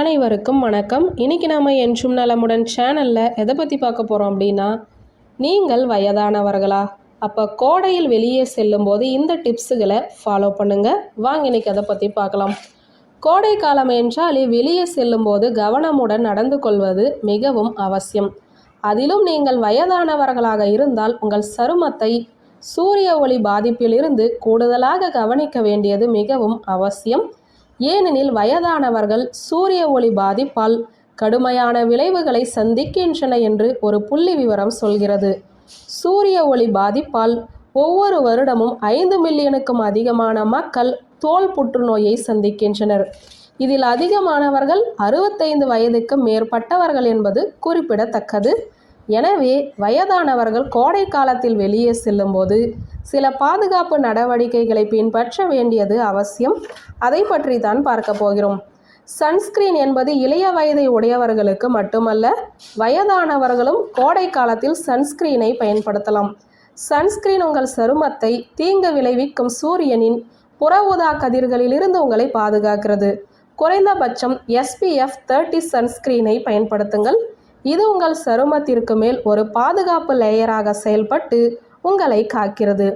அனைவருக்கும் வணக்கம். இன்னைக்கு நாம் என்றும் நலமுடன் சேனலில் எதை பற்றி பார்க்க போகிறோம் அப்படின்னா நீங்கள் வயதானவர்களா? அப்போ கோடையில் வெளியே செல்லும்போது இந்த டிப்ஸுகளை ஃபாலோ பண்ணுங்கள் வாங்க இன்னைக்கு அதை பற்றி பார்க்கலாம். கோடை காலம் என்றாலே வெளியே செல்லும்போது கவனமுடன் நடந்து கொள்வது மிகவும் அவசியம். அதிலும் நீங்கள் வயதானவர்களாக இருந்தால் உங்கள் சருமத்தை சூரிய ஒளி பாதிப்பிலிருந்து கூடுதலாக கவனிக்க வேண்டியது மிகவும் அவசியம். ஏனெனில் வயதானவர்கள் சூரிய ஒளி பாதிப்பால் கடுமையான விளைவுகளை சந்திக்கின்றன என்று ஒரு புள்ளி விவரம் சொல்கிறது. சூரிய ஒளி பாதிப்பால் ஒவ்வொரு வருடமும் ஐந்து மில்லியனுக்கும் அதிகமான மக்கள் தோல் புற்றுநோயை சந்திக்கின்றனர். இதில் அதிகமானவர்கள் அறுபத்தைந்து வயதுக்கு மேற்பட்டவர்கள் என்பது குறிப்பிடத்தக்கது. எனவே வயதானவர்கள் கோடை காலத்தில் வெளியே செல்லும்போது சில பாதுகாப்பு நடவடிக்கைகளை பின்பற்ற வேண்டியது அவசியம். அதை பற்றி தான் பார்க்க போகிறோம். சன்ஸ்கிரீன் என்பது இளைய வயதை உடையவர்களுக்கு மட்டுமல்ல வயதானவர்களும் கோடை காலத்தில் சன்ஸ்கிரீனை பயன்படுத்தலாம். சன்ஸ்கிரீன் உங்கள் சருமத்தை தீங்கு விளைவிக்கும் சூரியனின் புற ஊதா கதிர்களிலிருந்து உங்களை பாதுகாக்கிறது. குறைந்தபட்சம் எஸ்பிஎஃப் தேர்ட்டி சன்ஸ்கிரீனை பயன்படுத்துங்கள். இது உங்கள் சருமத்திற்கு மேல் ஒரு பாதுகாப்பு லேயராக செயல்பட்டு உங்களை காக்கிறது.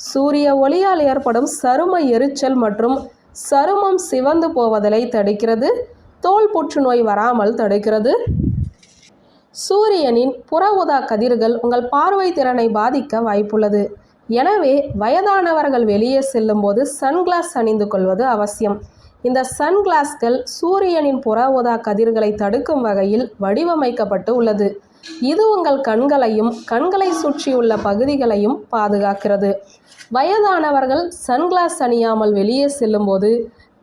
சூரிய ஒளியால் ஏற்படும் சரும எரிச்சல் மற்றும் சருமம் சிவந்து போவதலை தடுக்கிறது. தோல் புற்றுநோய் வராமல் தடுக்கிறது. சூரியனின் புற ஊதா கதிர்கள் உங்கள் பார்வை திறனை பாதிக்க வாய்ப்புள்ளது. எனவே வயதானவர்கள் வெளியே செல்லும்போது சன்கிளாஸ் அணிந்து கொள்வது அவசியம். இந்த சன்கிளாஸ்கள் சூரியனின் புற ஊதா கதிர்களை தடுக்கும் வகையில் வடிவமைக்கப்பட்டு உள்ளது. இது உங்கள் கண்களையும் கண்களை சுற்றியுள்ள பகுதிகளையும் பாதுகாக்கிறது. வயதானவர்கள் சன்கிளாஸ் அணியாமல் வெளியே செல்லும்போது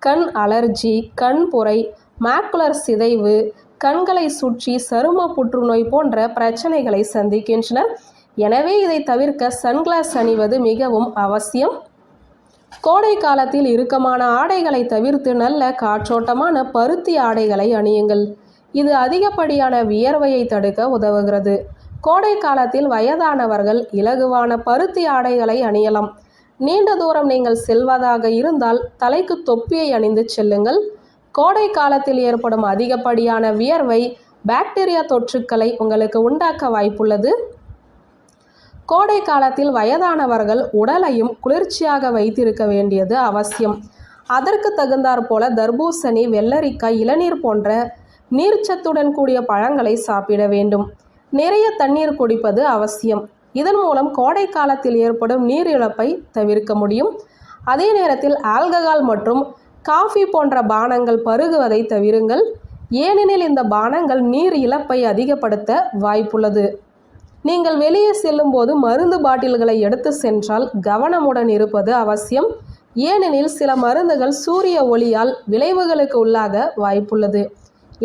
கண் அலர்ஜி கண் புரை மேக்குலர் சிதைவு கண்களை சுற்றி சரும புற்றுநோய் போன்ற பிரச்சனைகளை சந்திக்கின்றனர் எனவே இதை தவிர்க்க சன்கிளாஸ் அணிவது மிகவும் அவசியம். கோடை காலத்தில் இறுக்கமான ஆடைகளை தவிர்த்து நல்ல காற்றோட்டமான பருத்தி ஆடைகளை அணியுங்கள். இது அதிகப்படியான வியர்வையை தடுக்க உதவுகிறது. கோடை காலத்தில் வயதானவர்கள் இலகுவான பருத்தி ஆடைகளை அணியலாம். நீண்ட தூரம் நீங்கள் செல்வதாக இருந்தால் தலைக்கு தொப்பியை அணிந்து செல்லுங்கள். கோடை காலத்தில் ஏற்படும் அதிகப்படியான வியர்வை பாக்டீரியா தொற்றுக்களை உங்களுக்கு உண்டாக்க வாய்ப்புள்ளது. கோடை காலத்தில் வயதானவர்கள் உடலையும் குளிர்ச்சியாக வைத்திருக்க வேண்டியது அவசியம். அதற்கு தகுந்தாற் போல தர்பூசணி வெள்ளரிக்காய் இளநீர் போன்ற நீர்ச்சத்துடன் கூடிய பழங்களை சாப்பிட வேண்டும். நிறைய தண்ணீர் குடிப்பது அவசியம். இதன் மூலம் கோடை காலத்தில் ஏற்படும் நீர் இழப்பை தவிர்க்க முடியும். அதே நேரத்தில் ஆல்கஹால் மற்றும் காஃபி போன்ற பானங்கள் பருகுவதை தவிருங்கள். ஏனெனில் இந்த பானங்கள் நீர் இழப்பை அதிகப்படுத்த வாய்ப்புள்ளது. நீங்கள் வெளியே செல்லும்போது மருந்து பாட்டில்களை எடுத்து சென்றால் கவனமுடன் இருப்பது அவசியம். ஏனெனில் சில மருந்துகள் சூரிய ஒளியால் விளைவுகளுக்கு உள்ளாக வாய்ப்புள்ளது.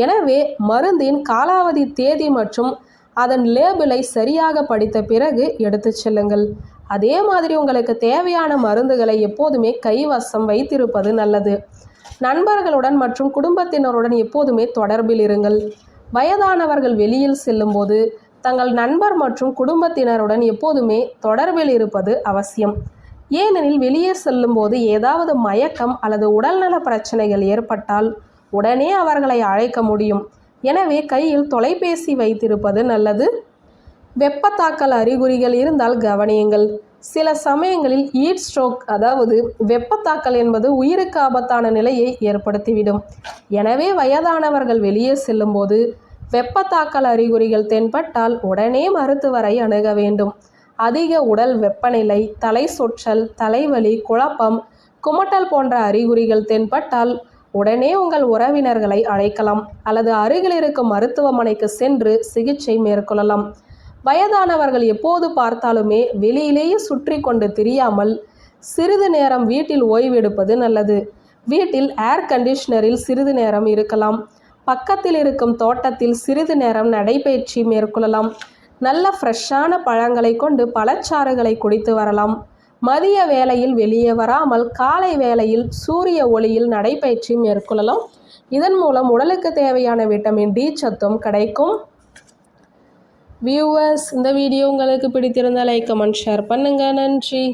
எனவே மருந்தின் காலாவதி தேதி மற்றும் அதன் லேபிளை சரியாக படித்த பிறகு எடுத்து செல்லுங்கள். அதே மாதிரி உங்களுக்கு தேவையான மருந்துகளை எப்போதுமே கைவசம் வைத்திருப்பது நல்லது. நண்பர்களுடன் மற்றும் குடும்பத்தினருடன் எப்போதுமே தொடர்பில் இருங்கள். வயதானவர்கள் வெளியில் செல்லும்போது தங்கள் நண்பர் மற்றும் குடும்பத்தினருடன் எப்போதுமே தொடர்பில் இருப்பது அவசியம். ஏனெனில் வெளியே செல்லும்போது ஏதாவது மயக்கம் அல்லது உடல்நல பிரச்சனைகள் ஏற்பட்டால் உடனே அவர்களை அழைக்க முடியும். எனவே கையில் தொலைபேசி வைத்திருப்பது நல்லது. வெப்பத்தாக்கல் அறிகுறிகள் இருந்தால் கவனியுங்கள். சில சமயங்களில் ஈட் ஸ்ட்ரோக் அதாவது வெப்பத்தாக்கல் என்பது உயிருக்கு ஆபத்தான நிலையை ஏற்படுத்திவிடும். எனவே வயதானவர்கள் வெளியே செல்லும்போது வெப்பத்தாக்கல் அறிகுறிகள் தென்பட்டால் உடனே மருத்துவரை அணுக வேண்டும். அதிக உடல் வெப்பநிலை தலை சொற்றல் தலைவலி குழப்பம் குமட்டல் போன்ற அறிகுறிகள் தென்பட்டால் உடனே உங்கள் உறவினர்களை அழைக்கலாம் அல்லது அருகில் இருக்கும் மருத்துவமனைக்கு சென்று சிகிச்சை மேற்கொள்ளலாம். வயதானவர்கள் எப்போது பார்த்தாலுமே வெளியிலேயே சுற்றி கொண்டு திரியாமல் சிறிது நேரம் வீட்டில் ஓய்வெடுப்பது நல்லது. வீட்டில் ஏர் கண்டிஷனரில் சிறிது நேரம் இருக்கலாம். பக்கத்தில் இருக்கும் தோட்டத்தில் சிறிது நேரம் நடைபயிற்சி மேற்கொள்ளலாம். நல்ல ஃப்ரெஷ்ஷான பழங்களை கொண்டு பழச்சாறுகளை குடித்து வரலாம். மதிய வேளையில் வெளியே வராமல் காலை வேளையில் சூரிய ஒளியில் நடைபயிற்சி மேற்கொள்ளலாம். இதன் மூலம் உடலுக்கு தேவையான விட்டமின் டி சத்தும் கிடைக்கும். வியூவர்ஸ் இந்த வீடியோ உங்களுக்கு பிடித்திருந்தால் லைக் கமெண்ட் ஷேர் பண்ணுங்கள் நன்றி.